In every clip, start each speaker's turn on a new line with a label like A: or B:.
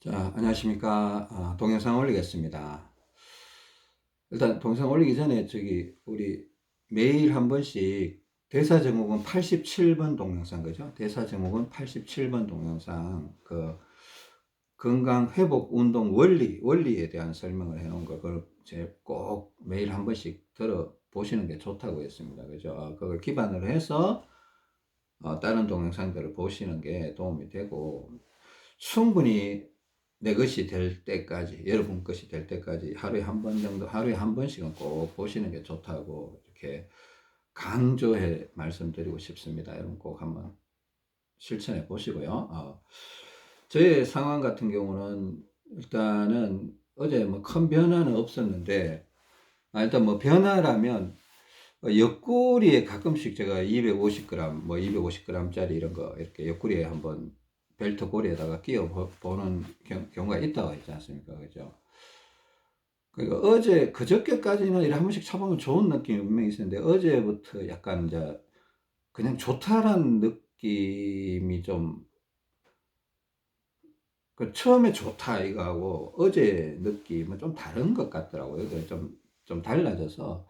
A: 자, 안녕하십니까. 아, 동영상 올리겠습니다. 일단 동영상 올리기 전에 저기 우리 매일 한 번씩 대사 제목은 87번 동영상 그죠? 대사 제목은 87번 동영상 그 건강 회복 운동 원리 원리에 대한 설명을 해 놓은 걸 그걸 제꼭 매일 한 번씩 들어 보시는 게 좋다고 했습니다. 그죠? 어, 그걸 기반으로 해서 어, 다른 동영상들을 보시는 게 도움이 되고 충분히 내 것이 될 때까지 여러분 것이 될 때까지 하루에 한 번 정도 하루에 한 번씩은 꼭 보시는 게 좋다고 이렇게 강조해 말씀드리고 싶습니다. 여러분 꼭 한번 실천해 보시고요. 어, 저의 상황 같은 경우는 일단은 어제 뭐 큰 변화는 없었는데 아, 일단 뭐 변화라면 어, 옆구리에 가끔씩 제가 250g 뭐 250g짜리 이런 거 이렇게 옆구리에 한번 벨트 고리에다가 끼워 보- 보는 경- 경우가 있다고 했지 않습니까? 그죠? 그러니까 어제 그저께까지는 이렇게 한 번씩 쳐보면 좋은 느낌이 분명히 있었는데 어제부터 약간 이제 그냥 좋다라는 느낌이 좀 그 처음에 좋다 이거하고 어제 느낌은 좀 다른 것 같더라고요. 좀, 좀 달라져서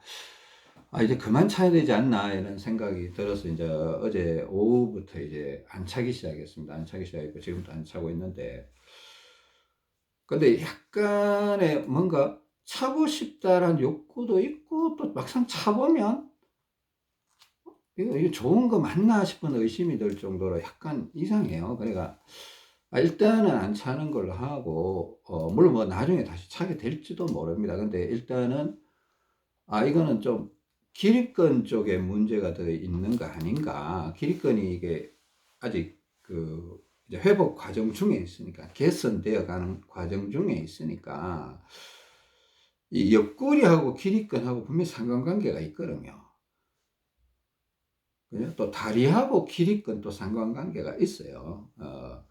A: 아, 이제 그만 차야 되지 않나 이런 생각이 들어서 이제 어제 오후부터 이제 안 차기 시작했습니다. 안 차기 시작했고 지금도 안 차고 있는데 근데 약간의 뭔가 차고 싶다라는 욕구도 있고 또 막상 차보면 이거, 이거 좋은 거 맞나 싶은 의심이 들 정도로 약간 이상해요. 그러니까 아, 일단은 안 차는 걸로 하고 어, 물론 뭐 나중에 다시 차게 될지도 모릅니다. 근데 일단은 아 이거는 좀 기립근 쪽에 문제가 더 있는 거 아닌가? 기립근이 이게 아직 그 회복 과정 중에 있으니까 개선되어 가는 과정 중에 있으니까 이 옆구리하고 기립근하고 분명히 상관관계가 있거든요. 그죠? 또 다리하고 기립근 또 상관관계가 있어요. 어,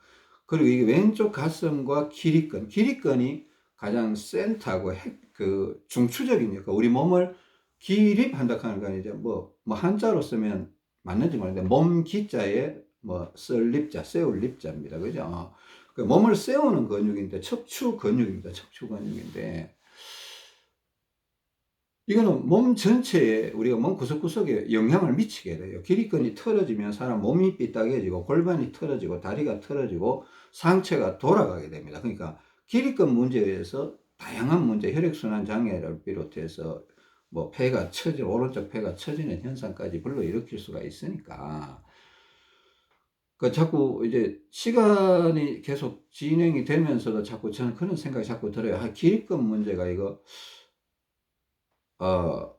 A: 그리고 이게 왼쪽 가슴과 기립근, 기립근이 가장 센터하고 핵, 그 중추적인 역할, 우리 몸을 기립한다 하는 건 이제 뭐, 뭐 한자로 쓰면 맞는지 모르겠는데 몸 기자에 뭐 쓸립자, 세울 립자입니다. 그죠? 어, 그 몸을 세우는 근육인데 척추 근육입니다. 척추 근육인데 이거는 몸 전체에 우리가 몸 구석구석에 영향을 미치게 돼요. 기립근이 틀어지면 사람 몸이 삐딱해지고 골반이 틀어지고 다리가 틀어지고 상체가 돌아가게 됩니다. 그러니까 기립근 문제에 의해서 다양한 문제, 혈액순환 장애를 비롯해서 뭐 폐가 처지 오른쪽 폐가 처지는 현상까지 불러일으킬 수가 있으니까 그 자꾸 이제 시간이 계속 진행이 되면서도 자꾸 저는 그런 생각이 자꾸 들어요. 아, 기립근 문제가 이거 어,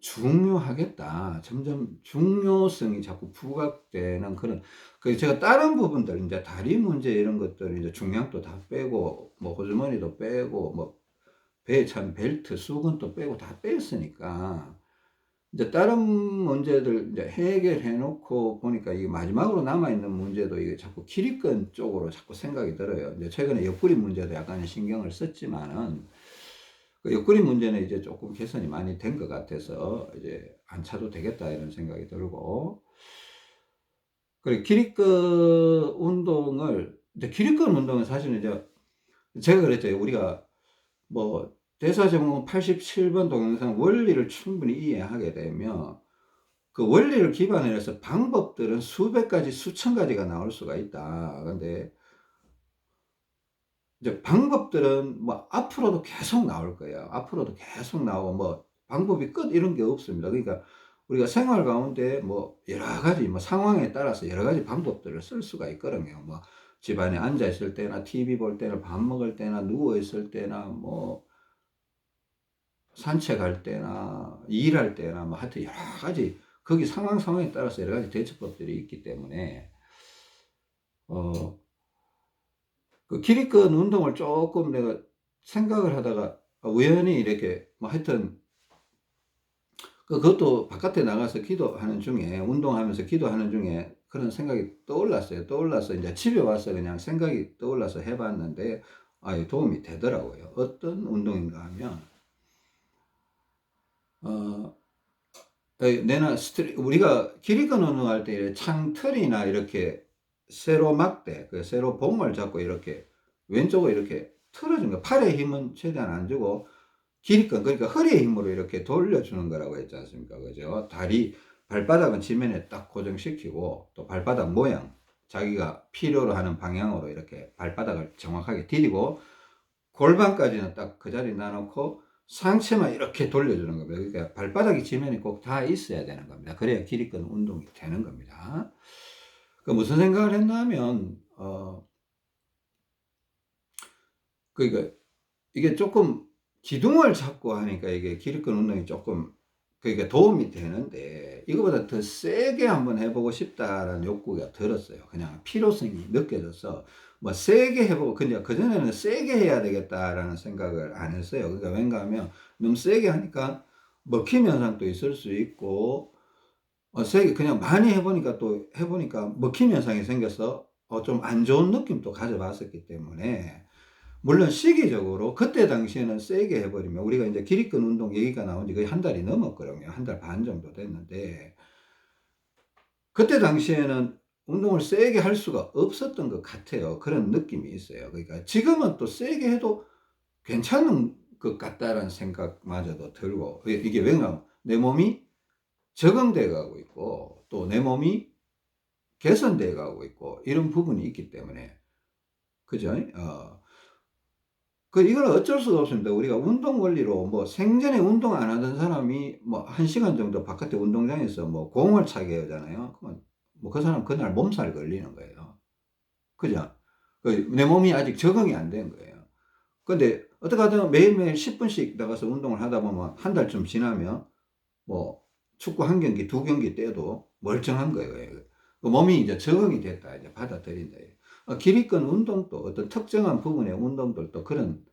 A: 중요하겠다. 점점 중요성이 자꾸 부각되는 그런, 그 제가 다른 부분들, 이제 다리 문제 이런 것들, 이제 중량도 다 빼고, 뭐 호주머니도 빼고, 뭐 배에 찬 벨트, 수건도 빼고 다 뺐으니까, 이제 다른 문제들 이제 해결해 놓고 보니까 이게 마지막으로 남아 있는 문제도 이게 자꾸 기립근 쪽으로 자꾸 생각이 들어요. 이제 최근에 옆구리 문제도 약간 신경을 썼지만은, 그 옆구리 문제는 이제 조금 개선이 많이 된 것 같아서 이제 안 차도 되겠다 이런 생각이 들고. 그리고 기립근 운동을 이제 기립근 운동은 사실은 이제 제가 그랬죠. 우리가 뭐 대사 제목은 87번 동영상 원리를 충분히 이해하게 되면 그 원리를 기반으로 해서 방법들은 수백 가지 수천 가지가 나올 수가 있다 근데 이제 방법들은 뭐 앞으로도 계속 나올 거예요. 앞으로도 계속 나오고 뭐 방법이 끝 이런 게 없습니다. 그러니까 우리가 생활 가운데 뭐 여러 가지 뭐 상황에 따라서 여러 가지 방법들을 쓸 수가 있거든요. 뭐 집안에 앉아 있을 때나 TV 볼 때나 밥 먹을 때나 누워 있을 때나 뭐 산책할 때나 일할 때나 뭐 하여튼 여러 가지 거기 상황 상황에 따라서 여러 가지 대처법들이 있기 때문에 어 그 기립근 운동을 조금 내가 생각을 하다가 우연히 이렇게 뭐 하여튼 그- 그것도 바깥에 나가서 기도하는 중에 운동하면서 기도하는 중에 그런 생각이 떠올랐어요. 떠올라서 이제 집에 와서 그냥 생각이 떠올라서 해봤는데 아, 도움이 되더라고요. 어떤 운동인가 하면 어, 내나 스트리 우리가 기립근 운동할 때 창틀이나 이렇게 세로 막대, 그 세로 봉을 잡고 이렇게 왼쪽으로 이렇게 틀어주는 거. 팔의 힘은 최대한 안 주고 길이건 그러니까 허리의 힘으로 이렇게 돌려주는 거라고 했지 않습니까? 그죠? 다리 발바닥은 지면에 딱 고정시키고 또 발바닥 모양 자기가 필요로 하는 방향으로 이렇게 발바닥을 정확하게 디디고 골반까지는 딱 그 자리에 놔놓고 상체만 이렇게 돌려주는 겁니다. 그러니까 발바닥이 지면에 꼭 다 있어야 되는 겁니다. 그래야 길이건 운동이 되는 겁니다. 그 무슨 생각을 했나 하면 어 그러니까 이게 조금 기둥을 잡고 하니까 이게 기립근 운동이 조금 그러니까 도움이 되는데 이거보다 더 세게 한번 해보고 싶다라는 욕구가 들었어요. 그냥 필요성이 느껴져서 뭐 세게 해보고 그냥 그전에는 세게 해야 되겠다라는 생각을 안 했어요. 그러니까 왠가 하면 너무 세게 하니까 먹힘 현상도 있을 수 있고 어, 세게 그냥 많이 해보니까 또 해보니까 먹힘 현상이 생겨서 어, 좀 안 좋은 느낌도 가져봤었기 때문에 물론 시기적으로 그때 당시에는 세게 해버리면 우리가 이제 기립근 운동 얘기가 나온 지 거의 한 달이 넘었거든요. 한 달 반 정도 됐는데 그때 당시에는 운동을 세게 할 수가 없었던 것 같아요. 그런 느낌이 있어요. 그러니까 지금은 또 세게 해도 괜찮은 것 같다라는 생각마저도 들고 이게 왜냐 내 몸이 적응돼 가고 있고 또 내 몸이 개선돼 가고 있고 이런 부분이 있기 때문에 그죠? 어. 그 이건 어쩔 수가 없습니다. 우리가 운동 원리로 뭐 생전에 운동 안 하던 사람이 뭐 한 시간 정도 바깥에 운동장에서 뭐 공을 차게 하잖아요. 그러면 뭐 그 사람 그날 몸살 걸리는 거예요. 그죠? 그내 몸이 아직 적응이 안 된 거예요. 근데 어떻게 하든 매일매일 10분씩 나가서 운동을 하다 보면 한 달쯤 지나면 뭐 축구 한 경기, 두 경기 때도 멀쩡한 거예요. 그 몸이 이제 적응이 됐다. 이제 받아들인다. 어, 기립근 운동도 어떤 특정한 부분의 운동들도 그런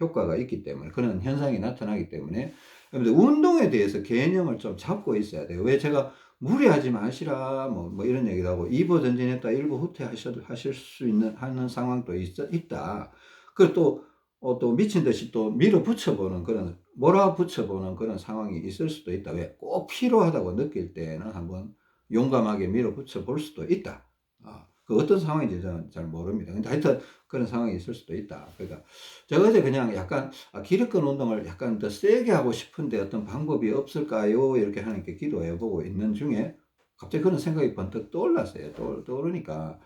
A: 효과가 있기 때문에 그런 현상이 나타나기 때문에 운동에 대해서 개념을 좀 잡고 있어야 돼요. 왜 제가 무리하지 마시라 뭐, 뭐 이런 얘기도 하고 이보 전진했다 일부 후퇴 하셔도 하실 수 있는 하는 상황도 있, 있다. 그리고 또, 어, 또 미친 듯이 또 밀어붙여 보는 그런 몰아붙여 보는 그런 상황이 있을 수도 있다. 왜 꼭 필요하다고 느낄 때는 한번 용감하게 밀어붙여 볼 수도 있다. 아. 그 어떤 상황인지 저는 잘 모릅니다. 근데 하여튼 그런 상황이 있을 수도 있다. 그러니까 제가 어제 그냥 약간 아, 기립근 운동을 약간 더 세게 하고 싶은데 어떤 방법이 없을까요? 이렇게 하나님께 기도해 보고 있는 중에 갑자기 그런 생각이 번뜩 떠올랐어요. 떠, 떠오르니까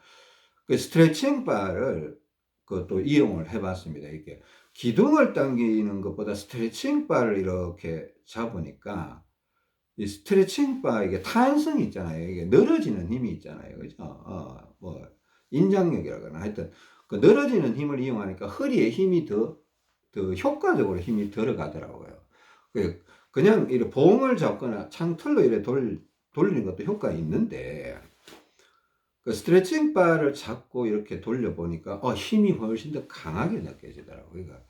A: 그 스트레칭 바를 그또 이용을 해봤습니다. 이게 기둥을 당기는 것보다 스트레칭 바를 이렇게 잡으니까 이 스트레칭 바 이게 탄성이 있잖아요. 이게 늘어지는 힘이 있잖아요. 그죠? 어, 뭐 인장력이라거나 하여튼 그 늘어지는 힘을 이용하니까 허리에 힘이 더, 더 효과적으로 힘이 들어가더라고요. 그 그냥 이렇게 봉을 잡거나 창틀로 이렇게 돌, 돌리는 것도 효과 있는데 그 스트레칭 바를 잡고 이렇게 돌려보니까 어, 힘이 훨씬 더 강하게 느껴지더라고요. 그러니까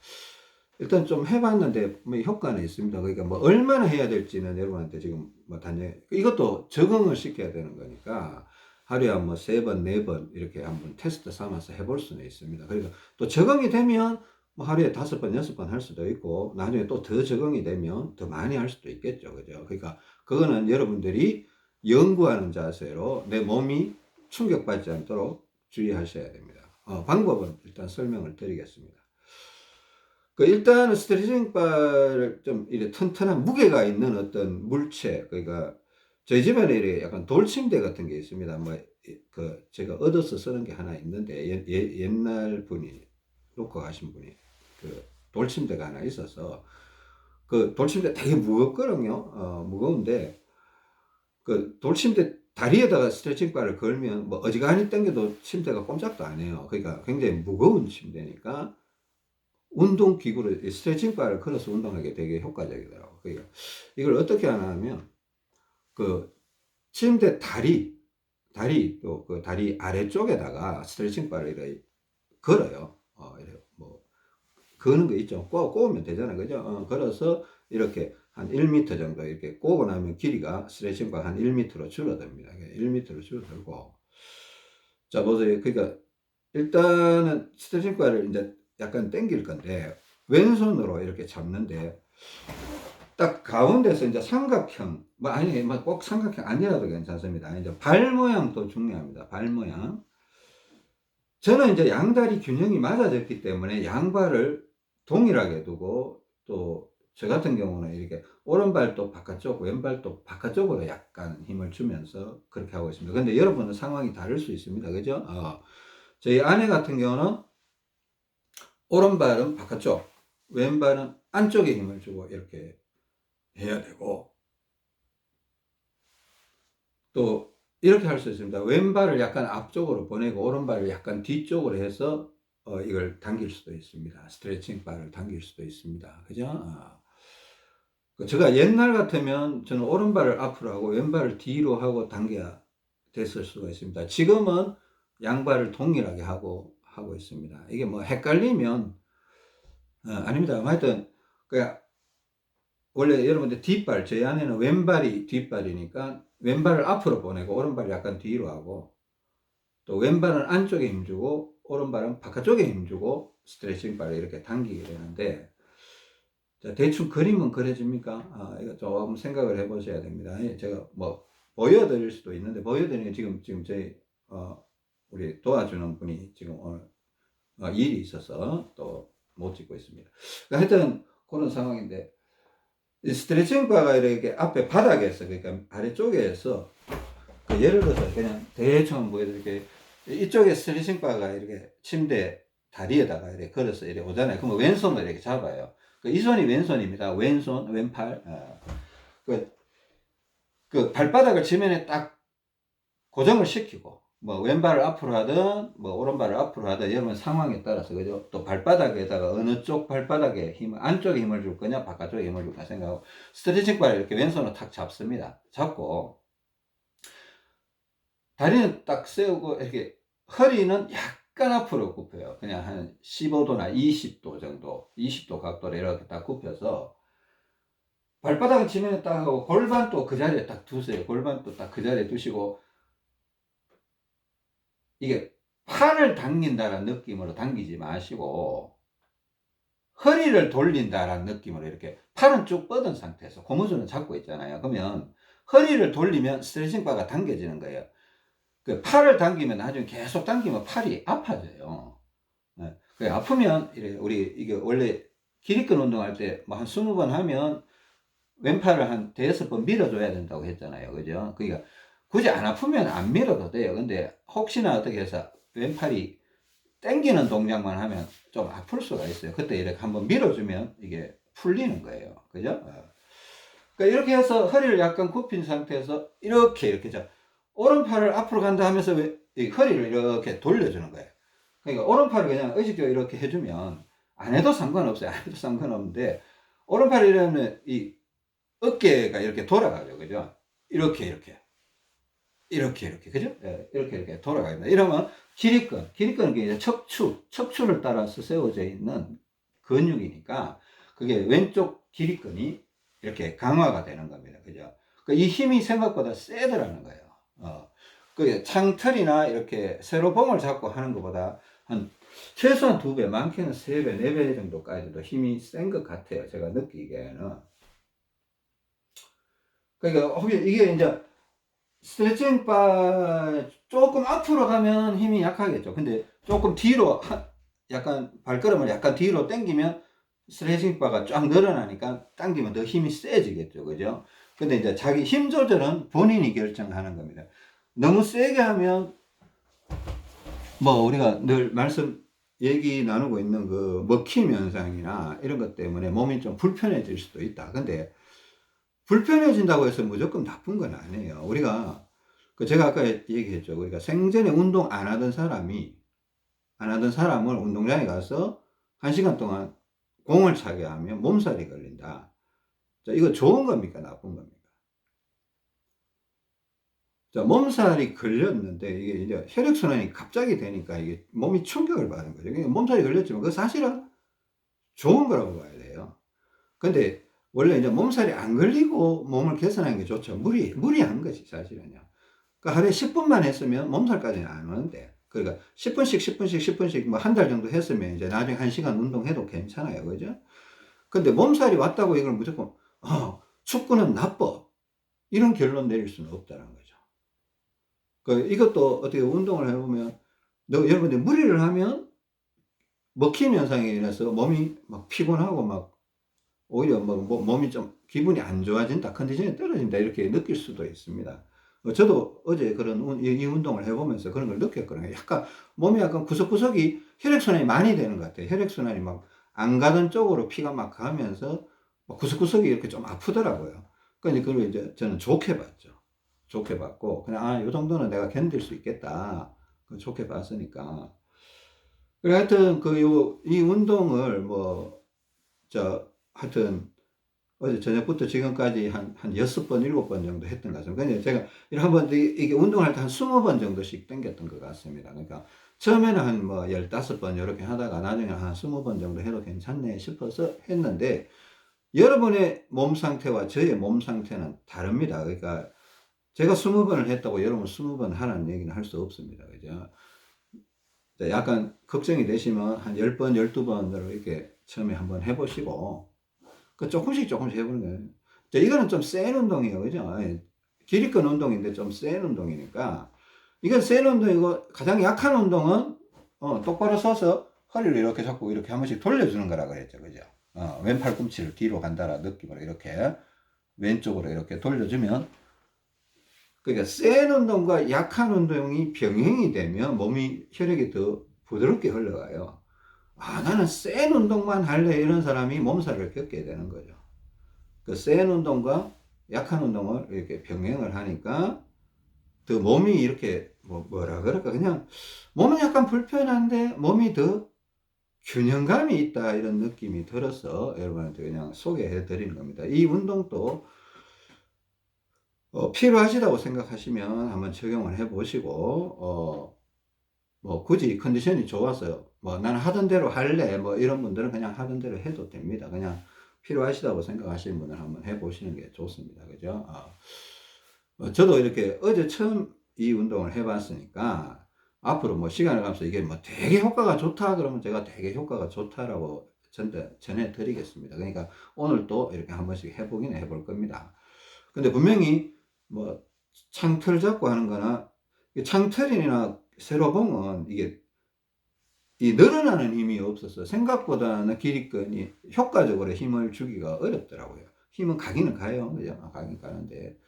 A: 일단 좀 해봤는데 뭐 효과는 있습니다. 그러니까 뭐 얼마나 해야 될지는 여러분한테 지금 뭐 단정 이것도 적응을 시켜야 되는 거니까 하루에 한 뭐 세 번, 네 번 이렇게 한번 테스트 삼아서 해볼 수는 있습니다. 그러니까 또 적응이 되면 뭐 하루에 다섯 번, 여섯 번 할 수도 있고 나중에 또 더 적응이 되면 더 많이 할 수도 있겠죠. 그죠? 그러니까 그거는 여러분들이 연구하는 자세로 내 몸이 충격받지 않도록 주의하셔야 됩니다. 어, 방법은 일단 설명을 드리겠습니다. 그 일단은 스트레칭 바를 좀 이래 튼튼한 무게가 있는 어떤 물체 그러니까 저희 집에는 이렇게 약간 돌침대 같은 게 있습니다. 뭐 그 제가 얻어서 쓰는 게 하나 있는데 예, 예, 옛날 분이 놓고 가신 분이 그 돌침대가 하나 있어서 그 돌침대 되게 무겁거든요. 어, 무거운데 그 돌침대 다리에다가 스트레칭 바를 걸면 뭐 어지간히 당겨도 침대가 꼼짝도 안 해요. 그러니까 굉장히 무거운 침대니까 운동 기구를 스트레칭 바를 걸어서 운동하기 되게 효과적이더라고. 그러니까 이걸 어떻게 하나 하면 그 침대 다리 다리 또 그 다리 아래쪽에다가 스트레칭 바를 이렇게 걸어요. 어, 뭐 거는 거 있죠. 꼬, 꼬우면 되잖아요. 그죠? 어, 걸어서 이렇게 한 1m 정도 이렇게 꼬고 나면 길이가 스트레칭 바한 1m로 줄어듭니다. 1m로 줄어들고 자 보세요. 그러니까 일단은 스트레칭 바를 이제 약간 당길 건데 왼손으로 이렇게 잡는데 딱 가운데서 이제 삼각형 뭐 아니 꼭 삼각형 아니라도 괜찮습니다. 이제 발 모양도 중요합니다. 발 모양 저는 이제 양다리 균형이 맞아졌기 때문에 양발을 동일하게 두고 또 저 같은 경우는 이렇게 오른발도 바깥쪽, 왼발도 바깥쪽으로 약간 힘을 주면서 그렇게 하고 있습니다. 근데 여러분은 상황이 다를 수 있습니다. 그죠? 어, 저희 아내 같은 경우는 오른발은 바깥쪽, 왼발은 안쪽에 힘을 주고 이렇게 해야 되고 또 이렇게 할 수 있습니다. 왼발을 약간 앞쪽으로 보내고 오른발을 약간 뒤쪽으로 해서 어, 이걸 당길 수도 있습니다. 스트레칭 바를 당길 수도 있습니다. 그죠? 어. 그 제가 옛날 같으면 저는 오른발을 앞으로 하고 왼발을 뒤로 하고 당겨야 됐을 수가 있습니다. 지금은 양발을 동일하게 하고 하고 있습니다. 이게 뭐 헷갈리면 어, 아닙니다. 하여튼 그냥 원래 여러분들 뒷발 저희 안에는 왼발이 뒷발이니까 왼발을 앞으로 보내고 오른발을 약간 뒤로 하고 또 왼발은 안쪽에 힘주고 오른발은 바깥쪽에 힘주고 스트레칭 발을 이렇게 당기게 되는데 자, 대충 그림은 그려집니까? 아, 이거 좀 생각을 해보셔야 됩니다. 예, 제가 뭐 보여드릴 수도 있는데 보여드리는 게 지금 지금 저희 어, 우리 도와주는 분이 지금 오늘 어, 일이 있어서 또 못 찍고 있습니다. 그러니까 하여튼 그런 상황인데 이 스트레칭 바가 이렇게 앞에 바닥에서 그러니까 아래쪽에서 그 예를 들어서 그냥 대충 보여드릴게요. 이쪽에 스트레칭 바가 이렇게 침대 다리에다가 이렇게 걸어서 이렇게 오잖아요. 그러면 왼손을 이렇게 잡아요. 그 이 손이 왼손입니다. 왼손, 왼팔. 어. 그, 그 발바닥을 지면에 딱 고정을 시키고 뭐 왼발을 앞으로 하든 뭐 오른발을 앞으로 하든 여러분 상황에 따라서 그죠? 또 발바닥에다가 어느 쪽 발바닥에 힘을 안쪽에 힘을 줄 거냐 바깥쪽에 힘을 줄까 생각하고 스트레칭 바를 이렇게 왼손으로 탁 잡습니다. 잡고 다리는 딱 세우고 이렇게 허리는 약간 앞으로 굽혀요. 그냥 한 15도나 20도 정도 20도 각도로 이렇게 딱 굽혀서 발바닥을 지면에 딱 하고 골반도 그 자리에 딱 두세요. 골반도 딱 그 자리에 두시고 이게 팔을 당긴다는 느낌으로 당기지 마시고 허리를 돌린다라는 느낌으로 이렇게 팔은 쭉 뻗은 상태에서 고무줄은 잡고 있잖아요. 그러면 허리를 돌리면 스트레칭 바가 당겨지는 거예요. 그 팔을 당기면 나중에 계속 당기면 팔이 아파져요. 네. 그 아프면 우리 이게 원래 기립근 운동할 때 뭐한 20번 하면 왼팔을 한 대여섯 번 밀어줘야 된다고 했잖아요. 그죠? 그러니까 굳이 안 아프면 안 밀어도 돼요. 근데 혹시나 어떻게 해서 왼팔이 땡기는 동작만 하면 좀 아플 수가 있어요. 그때 이렇게 한번 밀어주면 이게 풀리는 거예요. 그죠? 어. 그러니까 이렇게 해서 허리를 약간 굽힌 상태에서 이렇게 이렇게 자 오른팔을 앞으로 간다 하면서 허리를 이렇게 돌려주는 거예요. 그러니까 오른팔을 그냥 의식적으로 이렇게 해주면 안 해도 상관없어요. 안 해도 상관없는데 오른팔을 이러면 이 어깨가 이렇게 돌아가죠. 그죠? 이렇게 이렇게. 이렇게 이렇게 그죠? 예, 이렇게 이렇게 돌아가니다 이러면 기립근, 기립근은 이제 척추, 척추를 따라서 세워져 있는 근육이니까 그게 왼쪽 기립근이 이렇게 강화가 되는 겁니다. 그죠? 그이 그러니까 힘이 생각보다 세더라는 거예요. 어. 그 창틀이나 이렇게 세로봉을 잡고 하는 것보다 한 최소한 두 배, 많게는 세 배, 네 배 정도까지도 힘이 센 것 같아요. 제가 느끼기에는. 그러니까 혹시 이게 이제 스트레칭 바 조금 앞으로 가면 힘이 약하겠죠. 근데 조금 뒤로 약간 발걸음을 약간 뒤로 당기면 스트레칭 바가 쫙 늘어나니까 당기면 더 힘이 세지겠죠. 그죠? 근데 이제 자기 힘 조절은 본인이 결정하는 겁니다. 너무 세게 하면 뭐 우리가 늘 말씀 얘기 나누고 있는 그 먹힘 현상이나 이런 것 때문에 몸이 좀 불편해질 수도 있다. 근데 불편해진다고 해서 무조건 나쁜 건 아니에요. 우리가 그 제가 아까 얘기했죠. 우리가 생전에 운동 안 하던 사람이 안 하던 사람을 운동장에 가서 한 시간 동안 공을 차게 하면 몸살이 걸린다. 자, 이거 좋은 겁니까? 나쁜 겁니까? 자, 몸살이 걸렸는데 이게 이제 혈액순환이 갑자기 되니까 이게 몸이 충격을 받은 거죠. 몸살이 걸렸지만 그 사실은 좋은 거라고 봐야 돼요. 근데 원래 이제 몸살이 안 걸리고 몸을 개선하는 게 좋죠. 무리, 무리한 거지, 사실은요. 그러니까 하루에 10분만 했으면 몸살까지는 안 오는데. 그러니까 10분씩, 10분씩, 10분씩 뭐 한 달 정도 했으면 이제 나중에 한 시간 운동해도 괜찮아요. 그죠? 근데 몸살이 왔다고 이걸 무조건, 어, 축구는 나빠. 이런 결론 내릴 수는 없다는 거죠. 그 이것도 어떻게 운동을 해보면 너 여러분들 무리를 하면 먹히는 현상이 일어나서 몸이 막 피곤하고 막 오히려 뭐, 뭐 몸이 좀 기분이 안 좋아진다, 컨디션이 떨어진다 이렇게 느낄 수도 있습니다. 어, 저도 어제 그런 운- 이, 이 운동을 해보면서 그런 걸 느꼈거든요. 약간 몸이 약간 구석구석이 혈액순환이 많이 되는 것 같아요. 혈액순환이 막 안 가던 쪽으로 피가 막 가면서 막 구석구석이 이렇게 좀 아프더라고요. 그러니까 그걸 이제 저는 좋게 봤죠. 좋게 봤고 그냥 아, 이 정도는 내가 견딜 수 있겠다. 그 좋게 봤으니까. 그래 하여튼 그요이 운동을 뭐 저 하여튼 어제 저녁부터 지금까지 한, 한 여섯 번, 일곱 번 정도 했던 것 같습니다. 근데 제가 이렇게 한번 이게 운동할 때 한 스무 번 정도씩 땡겼던 것 같습니다. 그러니까 처음에는 한 뭐 열다섯 번 이렇게 하다가 나중에 한 스무 번 정도 해도 괜찮네 싶어서 했는데 여러분의 몸 상태와 저의 몸 상태는 다릅니다. 그러니까 제가 스무 번을 했다고 여러분 스무 번 하라는 얘기는 할 수 없습니다. 그죠? 자, 약간 걱정이 되시면 한 열 번, 열두 번으로 이렇게 처음에 한번 해보시고 그 조금씩 조금씩 해보는 거예요. 자, 이거는 좀 센 운동이에요. 그죠? 예. 기립근 운동인데 좀 센 운동이니까 이건 센 운동이고 가장 약한 운동은 어, 똑바로 서서 허리를 이렇게 잡고 이렇게 한 번씩 돌려주는 거라 그랬죠. 그죠? 어, 왼팔 꿈치를 뒤로 간다라 느낌으로 이렇게 왼쪽으로 이렇게 돌려주면 그러니까 센 운동과 약한 운동이 병행이 되면 몸이 혈액이 더 부드럽게 흘러가요. 아, 나는 센 운동만 할래 이런 사람이 몸살을 겪게 되는 거죠. 그 센 운동과 약한 운동을 이렇게 병행을 하니까 더 몸이 이렇게 뭐 뭐라 그럴까 그냥 몸은 약간 불편한데 몸이 더 균형감이 있다 이런 느낌이 들어서 여러분한테 그냥 소개해 드리는 겁니다. 이 운동도 어, 필요하시다고 생각하시면 한번 적용을 해 보시고 어, 뭐 굳이 컨디션이 좋아서 뭐 나는 하던 대로 할래 뭐 이런 분들은 그냥 하던 대로 해도 됩니다. 그냥 필요하시다고 생각하시는 분은 한번 해 보시는 게 좋습니다. 그죠? 어, 어, 저도 이렇게 어제 처음 이 운동을 해 봤으니까 앞으로 뭐 시간을 가면서 이게 뭐 되게 효과가 좋다 그러면 제가 되게 효과가 좋다라고 전해, 드리겠습니다. 그러니까 오늘 또 이렇게 한 번씩 해보긴 해볼 겁니다. 근데 분명히 뭐 창틀 잡고 하는 거나 이 창틀이나 세로봉은 이게 이 늘어나는 힘이 없어서 생각보다는 기립근이 효과적으로 힘을 주기가 어렵더라고요. 힘은 가기는 가요. 그죠? 아, 가긴 가는데.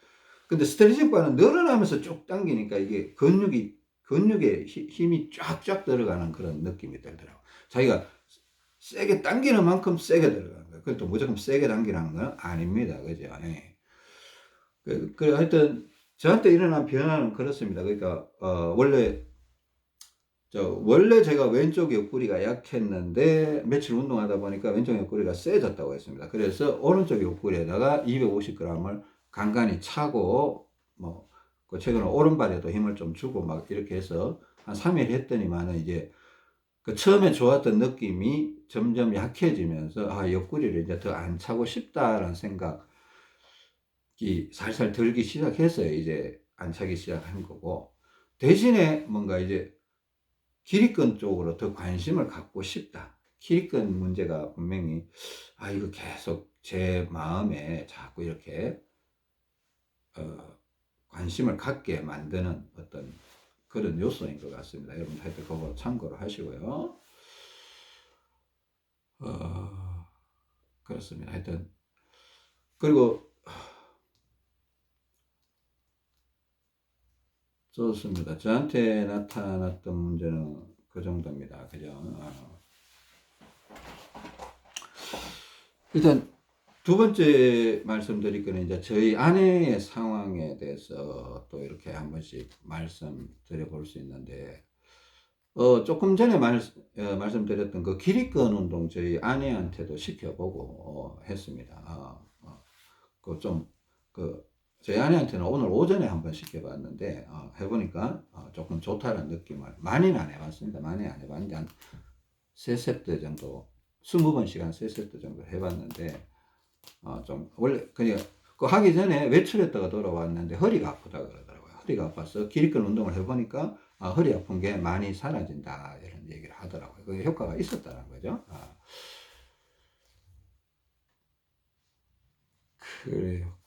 A: 근데 스트레칭 바는 늘어나면서 쭉 당기니까 이게 근육이, 근육에 히- 힘이 쫙쫙 들어가는 그런 느낌이 들더라고요. 자기가 세게 당기는 만큼 세게 들어가는 거예요. 그것도 무조건 세게 당기라는 건 아닙니다. 그죠? 예. 그, 그 하여튼 저한테 일어난 변화는 그렇습니다. 그러니까 어, 원래 저 원래 제가 왼쪽 옆구리가 약했는데 며칠 운동하다 보니까 왼쪽 옆구리가 세졌다고 했습니다. 그래서 오른쪽 옆구리에다가 250g을 간간히 차고 뭐그 최근에 오른발에도 힘을 좀 주고 막 이렇게 해서 한 3일 했더니만은 이제 그 처음에 좋았던 느낌이 점점 약해지면서 아 옆구리를 이제 더 안 차고 싶다라는 생각이 살살 들기 시작했어요. 이제 안 차기 시작한 거고 대신에 뭔가 이제 기립근 쪽으로 더 관심을 갖고 싶다. 기립근 문제가 분명히 아 이거 계속 제 마음에 자꾸 이렇게 어, 관심을 갖게 만드는 어떤 그런 요소인 것 같습니다. 여러분 하여튼 그거 참고로 하시고요. 어, 그렇습니다. 하여튼 그리고 좋습니다. 저한테 나타났던 문제는 그 정도입니다. 그죠? 어. 일단 두 번째 말씀드릴 거는 이제 저희 아내의 상황에 대해서 또 이렇게 한 번씩 말씀드려 볼 수 있는데 어 조금 전에 말, 어, 말씀드렸던 그 기립근 운동 저희 아내한테도 시켜보고 어, 했습니다. 어, 어, 그좀그 저희 아내한테는 오늘 오전에 한번 시켜봤는데 어, 해보니까 어, 조금 좋다는 느낌을 많이는 안 해봤습니다. 많이 안 해봤는데 한세 세트 정도, 스무 번씩 한세 세트 정도 해봤는데 어, 좀 원래 그냥 그 하기 전에 외출했다가 돌아왔는데 허리가 아프다 그러더라고요. 허리가 아파서 기립근 운동을 해보니까 아, 허리 아픈 게 많이 사라진다 이런 얘기를 하더라고요. 그게 효과가 있었다는 거죠. 아. 그래요.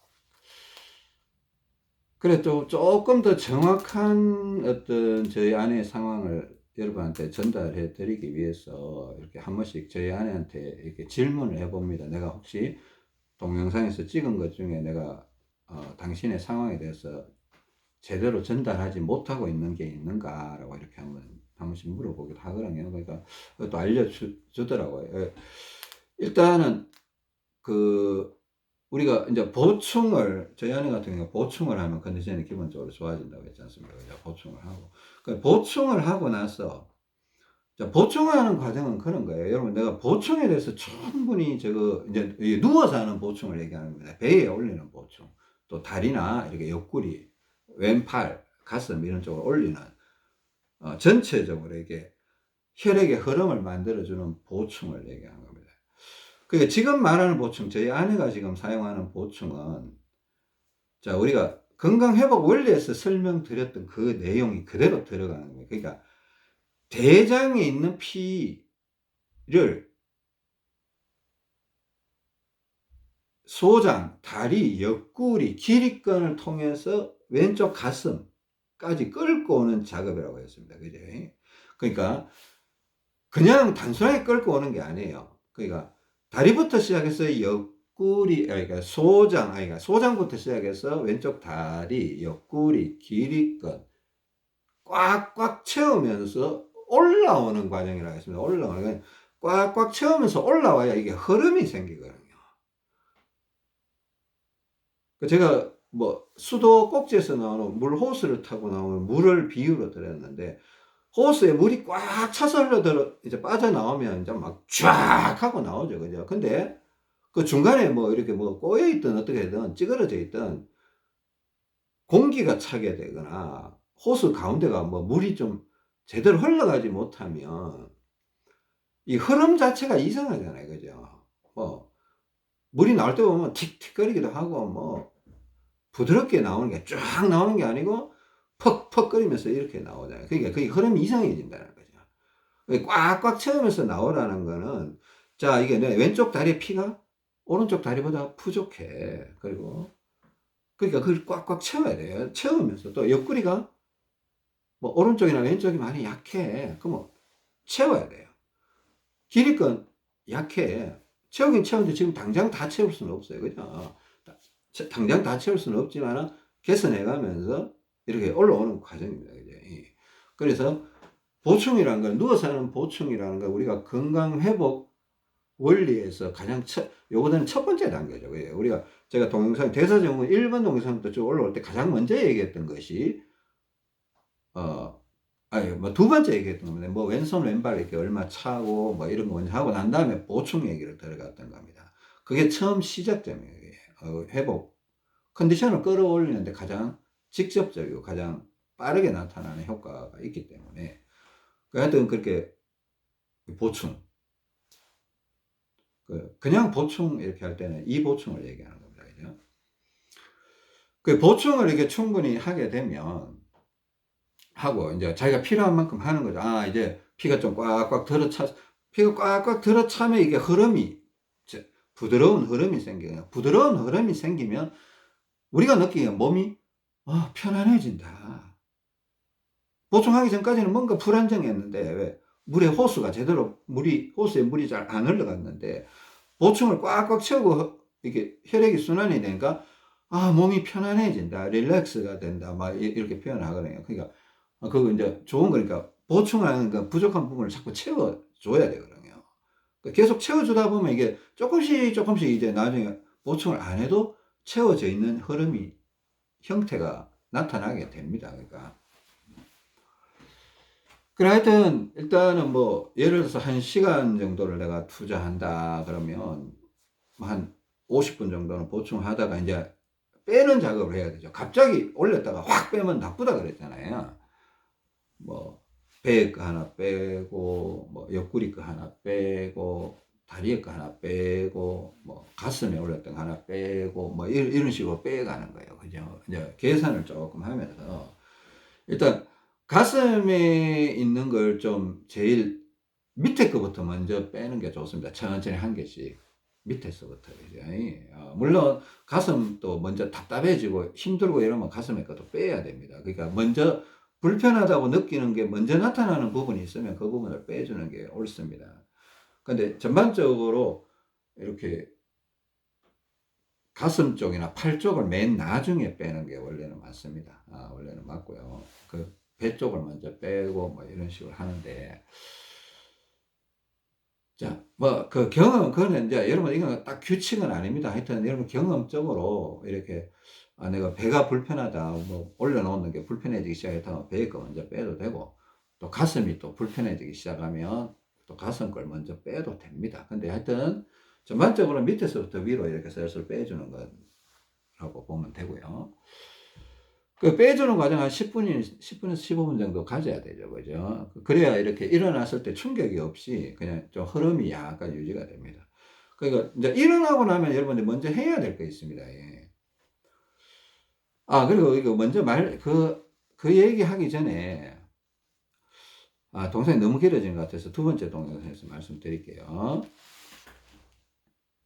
A: 그래 또 조금 더 정확한 어떤 저희 아내의 상황을 여러분한테 전달해 드리기 위해서 이렇게 한 번씩 저희 아내한테 이렇게 질문을 해 봅니다. 내가 혹시 동영상에서 찍은 것 중에 내가 어, 당신의 상황에 대해서 제대로 전달하지 못하고 있는 게 있는가라고 이렇게 한번 한 번씩 물어보기도 하거든요. 그러니까 또 알려주더라고요. 예. 일단은 그 우리가 이제 보충을 저희 아내 같은 경우 보충을 하면 컨디션이 기본적으로 좋아진다고 했지 않습니까? 그죠? 보충을 하고 그 보충을 하고 나서 자, 보충하는 과정은 그런 거예요. 여러분 내가 보충에 대해서 충분히 저거 이제 이 누워서 하는 보충을 얘기하는 겁니다. 배에 올리는 보충, 또 다리나 이렇게 옆구리, 왼팔, 가슴 이런 쪽으로 올리는 어, 전체적으로 이게 혈액의 흐름을 만들어주는 보충을 얘기하는 겁니다. 그러니까 지금 말하는 보충, 저희 아내가 지금 사용하는 보충은 자 우리가 건강 회복 원리에서 설명드렸던 그 내용이 그대로 들어가는 거예요. 그러니까 대장에 있는 피를 소장, 다리, 옆구리, 기립근을 통해서 왼쪽 가슴까지 끌고 오는 작업이라고 했습니다. 그죠? 그러니까 그냥 단순하게 끌고 오는 게 아니에요. 그러니까 다리부터 시작해서 옆구리, 그러니까 소장, 아니, 그러니까 소장부터 시작해서 왼쪽 다리, 옆구리, 기립근 꽉꽉 채우면서 올라오는 과정이라고 했습니다. 올라오는 건 꽉꽉 채우면서 올라와야 이게 흐름이 생기거든요. 그 제가 뭐 수도 꼭지에서 나오는 물 호스를 타고 나오는 물을 비유로 드렸는데 호스에 물이 꽉 차서 흘러들어 이제 빠져나오면 이제 막 쫙 하고 나오죠. 그죠? 근데 그 중간에 뭐 이렇게 뭐 꼬여 있든 어떻게든 찌그러져 있든 공기가 차게 되거나 호스 가운데가 뭐 물이 좀 제대로 흘러가지 못하면 이 흐름 자체가 이상하잖아요. 그죠? 뭐 물이 나올 때 보면 틱틱거리기도 하고 뭐 부드럽게 나오는 게 쫙 나오는 게 아니고 퍽퍽거리면서 이렇게 나오잖아요. 그러니까 그게 흐름이 이상해진다는 거죠. 꽉꽉 채우면서 나오라는 거는 자 이게 내 왼쪽 다리 피가 오른쪽 다리보다 부족해. 그리고 그러니까 그걸 꽉꽉 채워야 돼요. 채우면서 또 옆구리가 뭐 오른쪽이나 왼쪽이 많이 약해. 그러면 채워야 돼요. 기립근 약해. 채우긴 채우는데 지금 당장 다 채울 수는 없어요. 그죠? 당장 다 채울 수는 없지만 개선해 가면서 이렇게 올라오는 과정입니다. 그죠? 그래서 보충이라는 건 누워서 하는 보충이라는 건 우리가 건강 회복 원리에서 가장 첫, 요거는 첫 번째 단계죠. 우리가 제가 동영상, 대사정문 1번 동영상부터 쭉 올라올 때 가장 먼저 얘기했던 것이, 어, 아니, 뭐두 번째 얘기했던 겁니다. 뭐 왼손, 왼발 이렇게 얼마 차고 뭐 이런 거 먼저 하고 난 다음에 보충 얘기를 들어갔던 겁니다. 그게 처음 시작점이에요. 어, 회복. 컨디션을 끌어올리는데 가장 직접적이고 가장 빠르게 나타나는 효과가 있기 때문에 그 하여튼 그렇게 보충 그 그냥 보충 이렇게 할 때는 이 보충을 얘기하는 겁니다. 그죠? 그 보충을 이렇게 충분히 하게 되면 하고 이제 자기가 필요한 만큼 하는 거죠. 아 이제 피가 좀 꽉꽉 들어차 피가 꽉꽉 들어차면 이게 흐름이 부드러운 흐름이 생겨요. 부드러운 흐름이 생기면 우리가 느끼기에 몸이 아, 편안해진다. 보충하기 전까지는 뭔가 불안정했는데 왜 물의 호수가 제대로 물이 호수에 물이 잘 안 흘러갔는데 보충을 꽉꽉 채우고 이렇게 혈액이 순환이 되니까 아 몸이 편안해진다, 릴렉스가 된다, 막 이렇게 표현하거든요. 그러니까 그거 이제 좋은 거니까 보충하는 그 부족한 부분을 자꾸 채워줘야 되거든요. 그러니까 계속 채워주다 보면 이게 조금씩 조금씩 이제 나중에 보충을 안 해도 채워져 있는 흐름이 형태가 나타나게 됩니다. 그러니까. 그래 하여튼 일단은 뭐 예를 들어서 한 시간 정도를 내가 투자한다 그러면 한 50분 정도는 보충하다가 이제 빼는 작업을 해야 되죠. 갑자기 올렸다가 확 빼면 나쁘다 그랬잖아요. 뭐거 하나 빼고 뭐 옆구리 거 하나 빼고 다리에 거 하나 빼고 뭐 가슴에 올렸던 거 하나 빼고 뭐 이런, 이런 식으로 빼가는 거예요. 그죠? 이제 계산을 조금 하면서 일단 가슴에 있는 걸 좀 제일 밑에 거부터 먼저 빼는 게 좋습니다. 천천히 한 개씩 밑에서부터? 어, 물론 가슴도 먼저 답답해지고 힘들고 이러면 가슴에 것도 빼야 됩니다. 그러니까 먼저 불편하다고 느끼는 게 먼저 나타나는 부분이 있으면 그 부분을 빼주는 게 옳습니다. 근데 전반적으로 이렇게 가슴 쪽이나 팔 쪽을 맨 나중에 빼는 게 원래는 맞습니다. 아, 원래는 맞고요. 그 배 쪽을 먼저 빼고 뭐 이런 식으로 하는데 자, 뭐 그 경험 그거는 이제 여러분 이건 딱 규칙은 아닙니다. 하여튼 여러분 경험적으로 이렇게 아 내가 배가 불편하다 뭐 올려놓는 게 불편해지기 시작했다면 배거 먼저 빼도 되고 또 가슴이 또 불편해지기 시작하면 또 가슴 걸 먼저 빼도 됩니다. 근데 하여튼 전반적으로 밑에서부터 위로 이렇게 슬슬 빼주는 거라고 보면 되고요. 그 빼주는 과정 한 10분이 10분에서 15분 정도 가져야 되죠. 그죠? 그래야 이렇게 일어났을 때 충격이 없이 그냥 좀 흐름이 약간 유지가 됩니다. 그러니까 이제 일어나고 나면 여러분들 먼저 해야 될 거 있습니다. 예. 아, 그리고 이거 먼저 말, 그, 그 얘기 하기 전에, 아, 동영상이 너무 길어진 것 같아서 두 번째 동영상에서 말씀드릴게요.